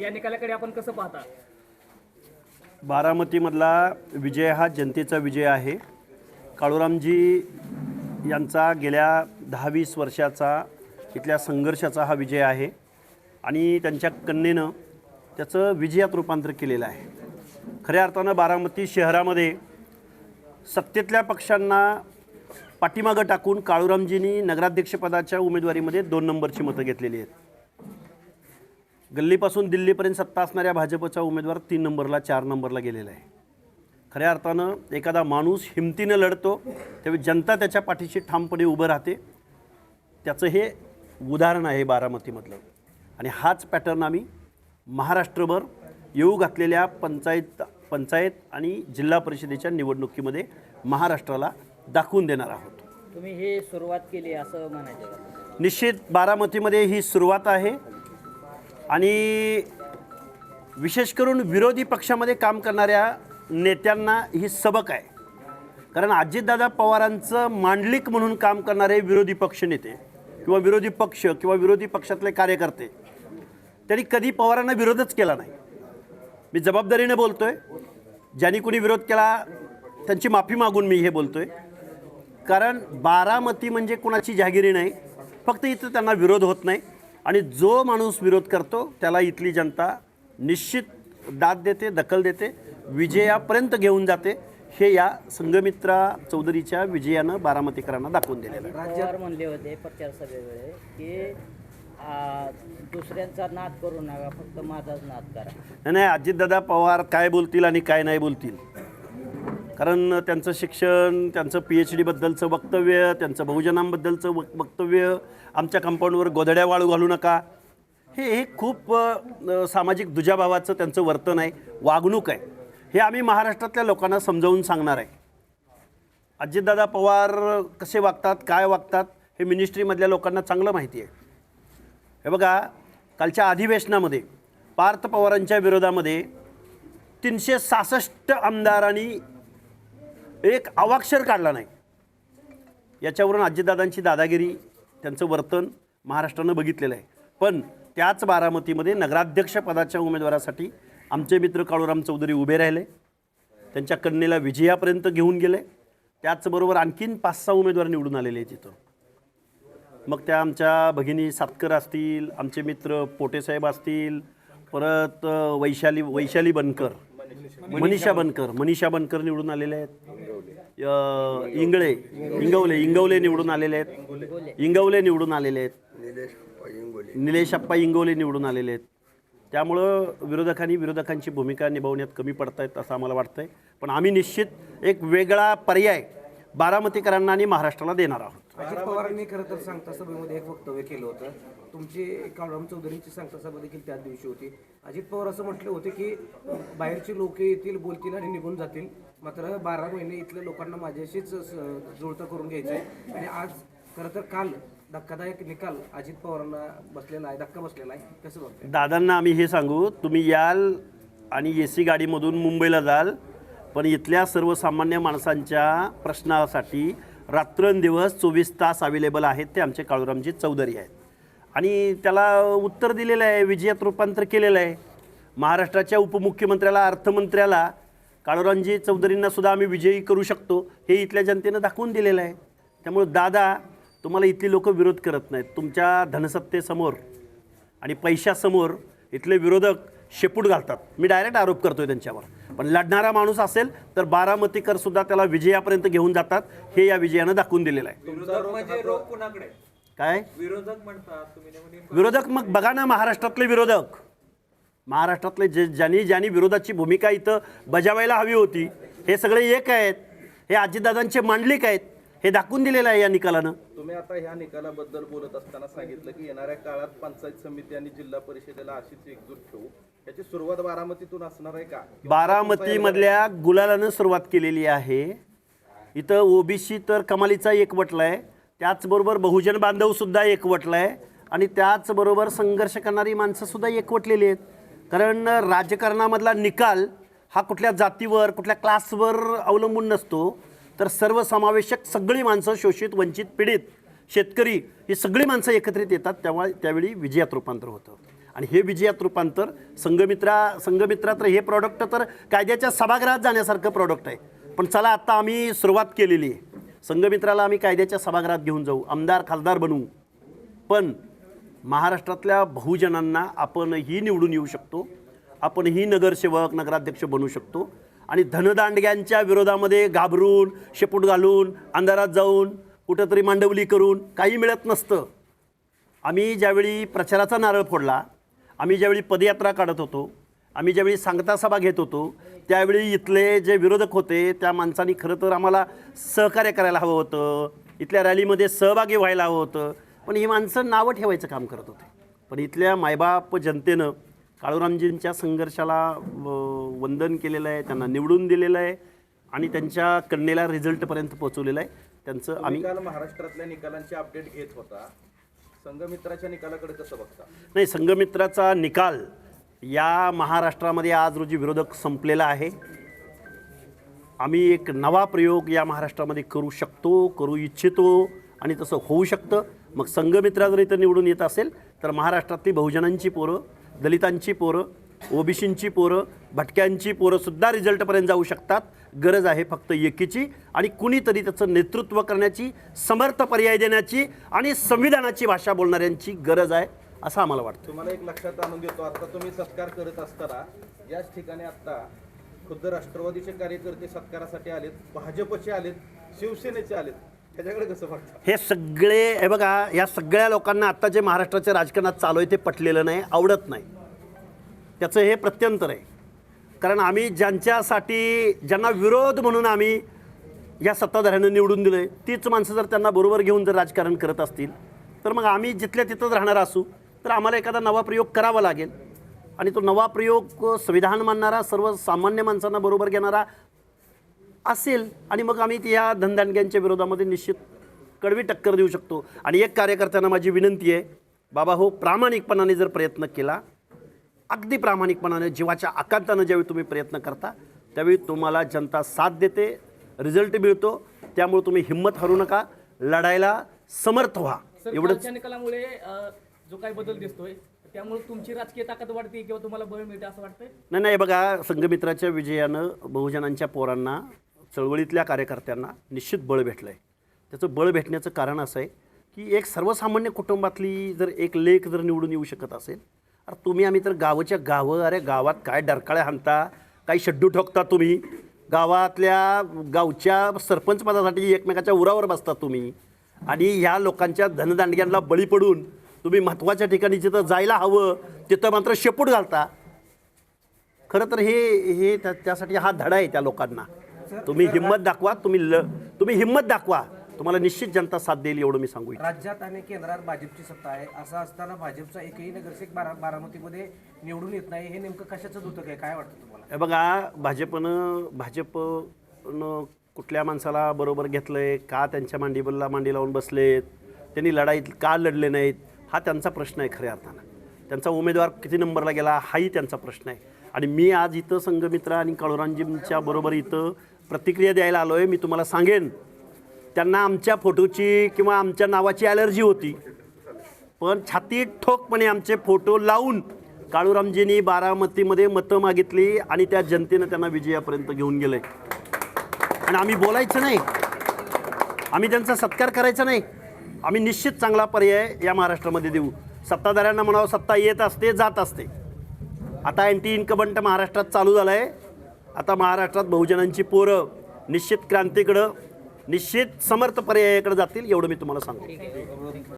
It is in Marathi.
या निकालाकडे आपण कसं पाहता? बारामतीमधला विजय हा जनतेचा विजय आहे. काळूरामजी यांचा गेल्या दहा वीस वर्षाचा इथल्या संघर्षाचा हा विजय आहे. आणि त्यांच्या कन्येनं त्याचं विजयात रूपांतर केलेलं आहे. खऱ्या अर्थानं बारामती शहरामध्ये सत्तेतल्या पक्षांना पाठीमागं टाकून काळूरामजींनी नगराध्यक्षपदाच्या उमेदवारीमध्ये दोन नंबरची मतं घेतलेली आहेत. गल्लीपासून दिल्लीपर्यंत सत्ता असणाऱ्या भाजपचा उमेदवार तीन नंबरला चार नंबरला गेलेला आहे. खऱ्या अर्थानं एखादा माणूस हिमतीनं लढतो त्यावेळी जनता त्याच्या पाठीशी ठामपणे उभं राहते. त्याचं हे उदाहरण आहे बारामतीमधलं. आणि हाच पॅटर्न आम्ही महाराष्ट्रभर येऊ घातलेल्या पंचायत पंचायत आणि जिल्हा परिषदेच्या निवडणुकीमध्ये महाराष्ट्राला दाखवून देणार आहोत. तुम्ही हे सुरुवात केली असं म्हणायचं? निश्चित बारामतीमध्ये ही सुरुवात आहे. आणि विशेष करून विरोधी पक्षामध्ये काम करणाऱ्या नेत्यांना ही सबक आहे. कारण अजितदादा पवारांचं मांडलिक म्हणून काम करणारे विरोधी पक्ष नेते किंवा विरोधी पक्ष किंवा विरोधी पक्षातले कार्यकर्ते त्यांनी कधी पवारांना विरोधच केला नाही. मी जबाबदारीने बोलतो आहे ज्यांनी कुणी विरोध केला त्यांची माफी मागून मी हे बोलतो आहे कारण बारामती म्हणजे कोणाची जहागिरी नाही. फक्त इथं त्यांना विरोध होत नाही. आणि जो माणूस विरोध करतो त्याला इथली जनता निश्चित दाद देते दखल देते विजयापर्यंत घेऊन जाते. हे या संघमित्रा चौधरीच्या विजयानं बारामतीकरांना दाखवून दिलेलं पवार म्हणले होते प्रचार सभेवेळे की दुसऱ्यांचा नाद करू नका फक्त माझाच नाद करा. नाही, नाही अजितदादा पवार काय बोलतील आणि काय नाही बोलतील? कारण त्यांचं शिक्षण त्यांचं पी एच डीबद्दलचं वक्तव्य त्यांचं बहुजनांबद्दलचं वक वक्तव्य आमच्या कंपाऊंडवर गोधड्या वाळू घालू नका. हे हे खूप सामाजिक दुजाभावाचं त्यांचं वर्तन आहे वागणूक आहे. हे आम्ही महाराष्ट्रातल्या लोकांना समजावून सांगणार आहे. अजितदादा पवार कसे वागतात काय वागतात हे मिनिस्ट्रीमधल्या लोकांना चांगलं माहिती आहे. हे बघा कालच्या अधिवेशनामध्ये पार्थ पवारांच्या विरोधामध्ये तीनशे सहासष्ट आमदारांनी एक अवाक्षर काढला नाही. याच्यावरून आजीदादांची दादागिरी त्यांचं वर्तन महाराष्ट्रानं बघितलेलं आहे. पण त्याच बारामतीमध्ये नगराध्यक्षपदाच्या उमेदवारासाठी आमचे मित्र काळूराम चौधरी उभे राहिले. त्यांच्या कन्येला विजयापर्यंत घेऊन गेले. त्याचबरोबर आणखीन पाच सहा उमेदवार निवडून आलेले आहेत तिथं. मग त्या आमच्या भगिनी सातकर असतील आमचे मित्र पोटेसाहेब असतील परत वैशाली वैशाली बनकर. मनीषा बनकर. मनीषा बनकर निवडून आलेले आहेत. इंगळे. इंगवले. इंगवले निवडून आलेले आहेत. इंगवले निवडून आलेले आहेत. निलेश अप्पा इंगवले निवडून आलेले आहेत. त्यामुळं विरोधकांनी विरोधकांची भूमिका निभावण्यात कमी पडतायत असं आम्हाला वाटतंय. पण आम्ही निश्चित एक वेगळा पर्याय बारामतीकरांना आणि महाराष्ट्राला देणार आहोत. अजित पवारांनी खरं तर सांगता सभेमध्ये एक वक्तव्य केलं होतं. तुमची काळराम चौधरींची सांगता सभा देखील त्याच दिवशी होती. अजित पवार असं म्हटले होते की बाहेरची लोक येतील बोलतील आणि निघून जातील. मात्र बारा महिने इथल्या लोकांना माझ्याशीच स- जुळतं करून घ्यायचं आहे आणि आज खरं तर काल धक्कादायक निकाल अजित पवारांना बसलेला आहे धक्का बसलेला आहे. कसं बघतो दादांना आम्ही हे सांगू तुम्ही याल आणि ए सी गाडीमधून मुंबईला जाल पण इथल्या सर्वसामान्य माणसांच्या प्रश्नासाठी रात्रंदिवस चोवीस तास अवेलेबल आहेत ते आमचे काळूरामजी चौधरी आहेत. आणि त्याला उत्तर दिलेलं आहे विजयात रूपांतर केलेलं आहे. महाराष्ट्राच्या उपमुख्यमंत्र्याला अर्थमंत्र्याला काळोरांजी चौधरींना सुद्धा आम्ही विजयी करू शकतो हे इथल्या जनतेनं दाखवून दिलेलं आहे. त्यामुळे दादा तुम्हाला इथली लोक विरोध करत नाहीत. तुमच्या धनसत्तेसमोर आणि पैशासमोर इथले विरोधक शेपूट घालतात. मी डायरेक्ट आरोप करतोय त्यांच्यावर. पण लढणारा माणूस असेल तर बारामतीकर सुद्धा त्याला विजयापर्यंत घेऊन जातात हे या विजयानं दाखवून दिलेलं आहे. काय? विरोधक म्हणतात तुम्ही नेमके विरोधक मग बघा ना महाराष्ट्रातले विरोधक. महाराष्ट्रातले जे ज्यांनी ज्यांनी विरोधाची भूमिका इथं बजावायला हवी होती हे सगळे एक आहेत. हे अजितदादांचे मांडलिक आहेत. हे दाखवून दिलेलं आहे या निकालानं. तुम्ही आता ह्या निकालाबद्दल बोलत असताना सांगितलं की येणाऱ्या काळात पंचायत समिती आणि जिल्हा परिषदेला अशीच एकजूट ठेवू. याची सुरुवात बारामतीतून असणार आहे का? बारामतीमधल्या गुलालानं सुरुवात केलेली आहे. इथं ओबीसी तर कमालीचा एकवटला आहे. त्याचबरोबर बहुजन बांधवसुद्धा एकवटला आहे आणि त्याचबरोबर संघर्ष करणारी माणसंसुद्धा एकवटलेली आहेत. कारण राजकारणामधला निकाल हा कुठल्या जातीवर कुठल्या क्लासवर अवलंबून नसतो. तर सर्वसमावेशक सगळी माणसं शोषित वंचित पीडित शेतकरी ही सगळी माणसं एकत्रित येतात. तेव्हा त्यावेळी विजयात रूपांतर होतं. आणि हे विजयात रूपांतर संघमित्रा संघमित्रा तर हे प्रॉडक्ट तर कायद्याच्या सभागृहात जाण्यासारखं प्रॉडक्ट आहे. पण चला आत्ता आम्ही सुरुवात केलेली आहे. संघमित्राला आम्ही कायद्याच्या सभागृहात घेऊन जाऊ आमदार खासदार बनवू पण महाराष्ट्रातल्या बहुजनांना आपणही निवडून येऊ शकतो आपणही नगरसेवक नगराध्यक्ष बनू शकतो आणि धनदांडग्यांच्या विरोधामध्ये घाबरून शेपूट घालून अंधारात जाऊन कुठंतरी मांडवली करून काही मिळत नसतं. आम्ही ज्यावेळी प्रचाराचा नारळ फोडला आम्ही ज्यावेळी पदयात्रा काढत होतो आम्ही ज्यावेळी सांगता सभा घेत होतो त्यावेळी इथले जे विरोधक होते त्या माणसांनी खरं तर आम्हाला सहकार्य करायला हवं होतं. इथल्या रॅलीमध्ये सहभागी व्हायला हवं होतं. पण ही माणसं नावं ठेवायचं काम करत होते. पण इथल्या मायबाप जनतेनं काळूरामजींच्या संघर्षाला वंदन केलेलं आहे त्यांना निवडून दिलेलं आहे आणि त्यांच्या कन्येला रिझल्टपर्यंत पोहोचवलेलं आहे. त्यांचं आम्ही आम्ही काल महाराष्ट्रातल्या निकालांची अपडेट घेत होता. संघमित्राच्या निकालाकडे कसं बघता? नाही संघमित्राचा निकाल या महाराष्ट्रामध्ये आज रोजी विरोधक संपलेला आहे. आम्ही एक नवा प्रयोग या महाराष्ट्रामध्ये करू शकतो करू इच्छितो आणि तसं होऊ शकतं. मग संघमित्रा जर इथं निवडून येत असेल तर महाराष्ट्रातली बहुजनांची पोरं दलितांची पोरं ओबीसींची पोरं भटक्यांची पोरंसुद्धा रिझल्टपर्यंत जाऊ शकतात. गरज आहे फक्त एकीची आणि कुणीतरी त्याचं नेतृत्व करण्याची समर्थ पर्याय देण्याची आणि संविधानाची भाषा बोलणाऱ्यांची गरज आहे. असं आम्हाला वाटतं. तुम्हाला एक लक्षात आणून देतो. आता तुम्ही सत्कार करत असताना याच ठिकाणी आता खुद्द राष्ट्रवादीचे कार्यकर्ते सत्कारासाठी आलेत भाजपचे आलेत शिवसेनेचे आलेत. ह्याच्याकडे कसं बघता? हे सगळे हे बघा या सगळ्या लोकांना आत्ता जे महाराष्ट्राच्या राजकारणात चालू आहे ते पटलेलं नाही आवडत नाही. त्याचं हे प्रत्यंतर आहे. कारण आम्ही ज्यांच्यासाठी ज्यांना विरोध म्हणून आम्ही या सत्ताधाऱ्यांना निवडून दिलं आहे तीच माणसं जर त्यांना बरोबर घेऊन जर राजकारण करत असतील तर मग आम्ही जिथल्या तिथंच राहणार असू. तर आम्हाला एखादा नवा प्रयोग करावा लागेल. आणि तो नवा प्रयोग संविधान मानणारा सर्वसामान्य माणसांना बरोबर घेणारा असेल आणि मग आम्ही त्या धनदांडग्यांच्या विरोधामध्ये निश्चित कडवी टक्कर देऊ शकतो. आणि एक कार्यकर्त्यांना माझी विनंती आहे बाबा हो प्रामाणिकपणाने जर प्रयत्न केला अगदी प्रामाणिकपणाने जीवाच्या आकांतानं ज्यावेळी तुम्ही प्रयत्न करता त्यावेळी तुम्हाला जनता साथ देते रिझल्ट मिळतो त्यामुळे तुम्ही हिंमत हरू नका लढायला समर्थ व्हा. एवढंच. निकालामुळे जो काही बदल दिसतोय त्यामुळे तुमची राजकीय ताकद वाढते किंवा तुम्हाला बळ मिळते असं वाटतंय? नाही नाही बघा संघमित्राच्या विजयानं बहुजनांच्या पोरांना चळवळीतल्या कार्यकर्त्यांना निश्चित बळ भेटलं आहे त्याचं बळ भेटण्याचं कारण असं आहे की एक सर्वसामान्य कुटुंबातली जर एक लेख जर निवडून येऊ शकत असेल अरे तुम्ही आम्ही तर गावाच्या गावं अरे गावात काय डरकाळ्या हाणता काही शड्डू ठोकता तुम्ही गावातल्या गावच्या सरपंच पदासाठी एकमेकाच्या उरावर बसता तुम्ही आणि ह्या लोकांच्या धनदांडग्यांना बळी पडून तुम्ही महत्त्वाच्या ठिकाणी जिथं जायला हवं तिथं मात्र शेपूट घालता. खरं तर हे हे त्या त्यासाठी हा धडा आहे त्या लोकांना. तुम्ही हिंमत दाखवा तुम्ही ल तुम्ही हिंमत दाखवा. तुम्हाला निश्चित जनता साथ देईल एवढं मी सांगू. राज्यात आणि केंद्रात भाजपची सत्ता आहे. असं असताना भाजपचा एकही नगरसेवक बारा बारामतीमध्ये निवडून येत नाही. हे नेमकं कशाचं दुतक आहे? काय वाटतं तुम्हाला? हे बघा भाजपनं भाजपनं कुठल्या माणसाला बरोबर घेतलं आहे का त्यांच्या मांडीबलला मांडी लावून बसलेत? त्यांनी लढाईत का लढले नाहीत? हा त्यांचा प्रश्न आहे खऱ्या अर्थानं. त्यांचा उमेदवार किती नंबरला गेला हाही त्यांचा प्रश्न आहे. आणि मी आज इथं संघमित्र आणि काळुरांजींच्या बरोबर इथं प्रतिक्रिया द्यायला आलो आहे मी तुम्हाला सांगेन त्यांना आमच्या फोटोची किंवा आमच्या नावाची ॲलर्जी होती. पण छाती ठोकपणे आमचे फोटो लावून काळूरामजींनी बारामतीमध्ये मतं मागितली आणि त्या जनतेनं त्यांना विजयापर्यंत घेऊन गेले. आणि आम्ही बोलायचं नाही. आम्ही त्यांचा सत्कार करायचा नाही. आम्ही निश्चित चांगला पर्याय या महाराष्ट्रामध्ये देऊ. सत्ताधाऱ्यांना म्हणावं सत्ता येत असते जात असते. आता अँटी इन्कमंट महाराष्ट्रात चालू झालं आहे आता महाराष्ट्रात बहुजनांची पोरं निश्चित क्रांतीकडं निश्चित समर्थ पर्यायाकडे जातील एवढं मी तुम्हाला सांगतो.